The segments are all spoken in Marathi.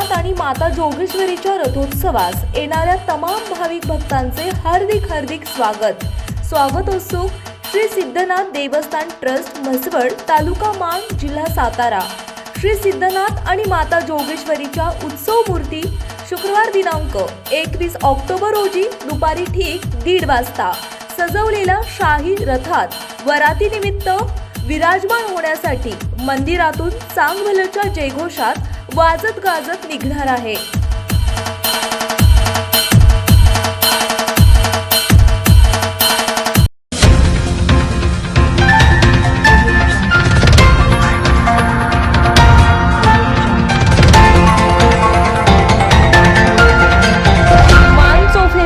माता जोगेश्वरीच्या रथोत्सवास येणाऱ्या तमाम भाविक भक्तांचे हार्दिक हार्दिक स्वागत. स्वागत उत्सुक श्री सिद्धनाथ देवस्थान ट्रस्ट म्हसवड तालुका मान जिल्हा सातारा. श्री सिद्धनाथ आणि माता जोगेश्वरीच्या उत्सव मूर्ती शुक्रवार दिनांक एकवीस ऑक्टोबर रोजी दुपारी ठीक दीड वाजता सजवलेल्या शाही रथात वरातीनिमित्त विराजमान होण्यासाठी मंदिरातून चांगभलच्या जयघोषात वाजत गाजत निघणार आहे.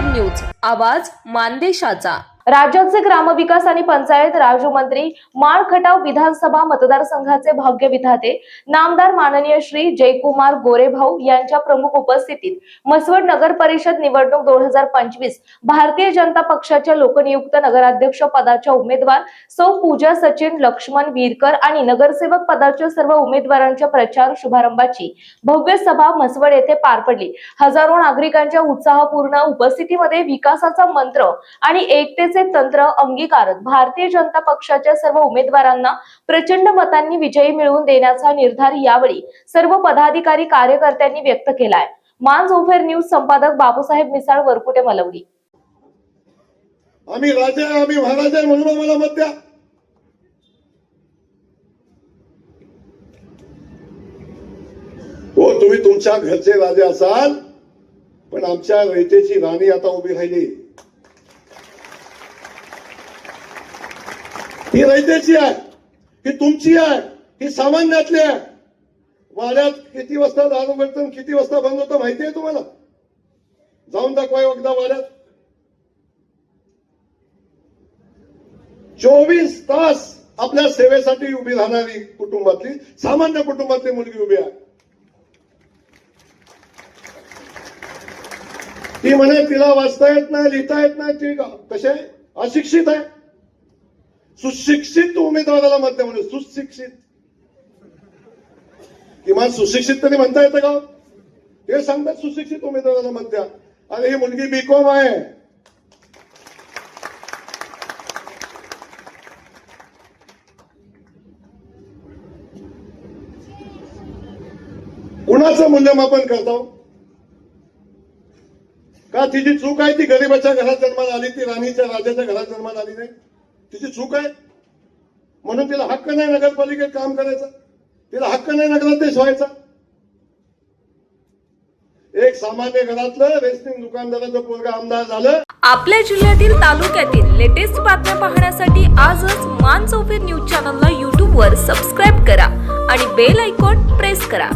न्यूज आवाज मानदेशाचा. राज्याचे ग्रामविकास आणि पंचायत राज्यमंत्री माळ खटाव विधानसभा मतदारसंघाचे भाग्य विधाते नामदार माननीय श्री जयकुमार गोरेभाऊ यांच्या प्रमुख उपस्थितीत मसवड नगर परिषद निवडणूक दोन हजार पंचवीस भारतीय जनता पक्षाच्या लोकनियुक्त नगराध्यक्ष पदाच्या उमेदवार सौ पूजा सचिन लक्ष्मण वीरकर आणि नगरसेवक पदाच्या सर्व उमेदवारांच्या प्रचार शुभारंभाची भव्य सभा मसवड येथे पार पडली. हजारो नागरिकांच्या उत्साहपूर्ण उपस्थितीमध्ये विकासाचा मंत्र आणि एकतेचे तंत्र अंगीकारत भारतीय जनता पक्षाच्या सर्व उमेदवारांना प्रचंड मतांनी विजयी मिळवून देण्याचा निर्धार यावेळी सर्व पदाधिकारी कार्यकर्त्यांनी व्यक्त केलाय. मान जोफेर न्यूज संपादक बाबूसाहेब मिसाळ वरकुटे मलवडी आम्ही राजा आम्ही महाराजा म्हणून आम्हाला मत द्या. हो तुम्ही तुमच्या घरचे राजे असाल पण आमच्या रयतेची राणी आता उभी राहिली. ही रयतेची आहे ही तुमची आहे ही सामान्यातली आहे. वाड्यात किती वाजता दारू मिळतं किती वाजता बंद होतं माहिती आहे तुम्हाला? जाऊन दाखवाय एकदा वाड्यात चोवीस तास आपल्या सेवेसाठी उभी राहणारी कुटुंबातली सामान्य कुटुंबातली मुलगी उभी आहे. ती म्हणे तिला वाचता येत नाही लिहिता येत नाही ती कसे अशिक्षित आहे. सुशिक्षित उमेदवाराला मत द्या सुशिक्षित. किमान सुशिक्षित तरी म्हणता येतं का? ते सांगतात सुशिक्षित उमेदवाराला मत द्या. अरे ही मुलगी बीकॉम आहे. कुणाचं मूल्यमापन करतो? का तिची चूक आहे? ती गरीबाच्या घरात जन्माला आली ती राणीच्या राजाच्या घरात जन्माला आली नाही? तिची चूक आहे. म्हणून तिला हक्क नाही नगरपालिकेत काम करायचा. तिला हक्क नाही नगराध्यक्ष व्हायचा. एक सामान्य घरातलं रेस्टिंग दुकानदाराचं पोरगा आमदार झालं. आपल्या जिल्ह्यातील तालुक्यातील लेटेस्ट बातम्या पाहण्यासाठी आजच मान चौफेर न्यूज चॅनलला यूट्यूबवर सबस्क्राईब करा आणि बेल आयकॉन प्रेस करा.